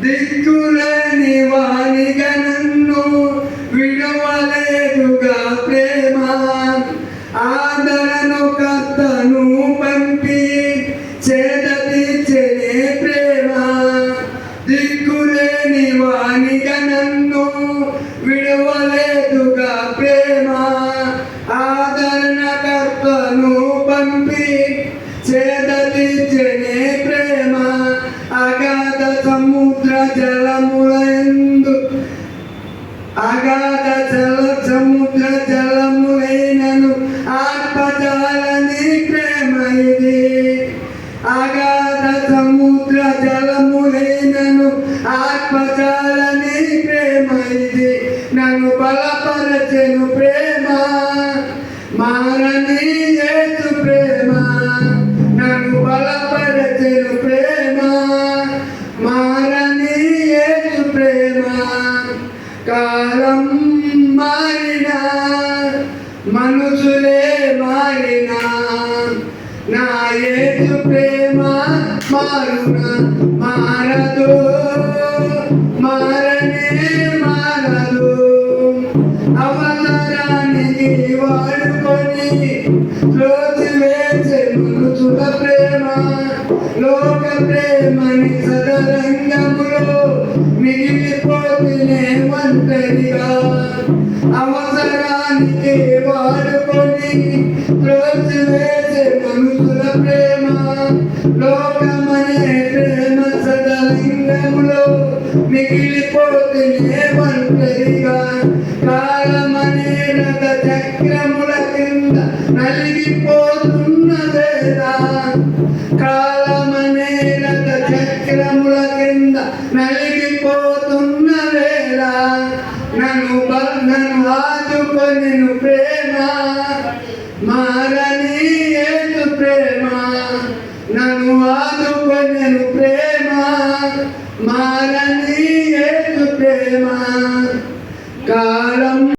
దిక్కులేని వానిగా నన్ను విడవలేదుగా ప్రేమ. ఆ సముద్ర జలములందు అగాధ జల సముద్ర జలములైనను ఆత్మజాలని ప్రేమ అగాధ సముద్ర జలములైనను ఆత్మజాలని ప్రేమ నన్ను బలపరచెను ప్రేమ మారని మనుషులే మారినా. నా యేసు ప్రేమ మారున. మారదు మారనే మారదు. అవసరానికి వాడుకొని రోజు వేసే మనుషుల ప్రేమ లోక ప్రేమని సదరంగములో మిగిలిపోతునే ఒంటరిగా. అవ అవసరానికి వాడుకొని రోజు వేసే మనుషుల ప్రేమ లోకమనే ప్రేమ సదలింగములో మిగిలిపోతేనే ఒంటరిగా కాలమనే రథ చక్రముల కింద నలిగిపోతున్నదేరా కాలమనే రథ చక్రముల కింద నలిగిపోతున్నదేరా నన్ను బంధను ఆదుకొని ప్రేమ. మారని ఏదు ప్రేమ. నన్ను ఆదుకొని ప్రేమ. మారని ఏదు ప్రేమ. కాలం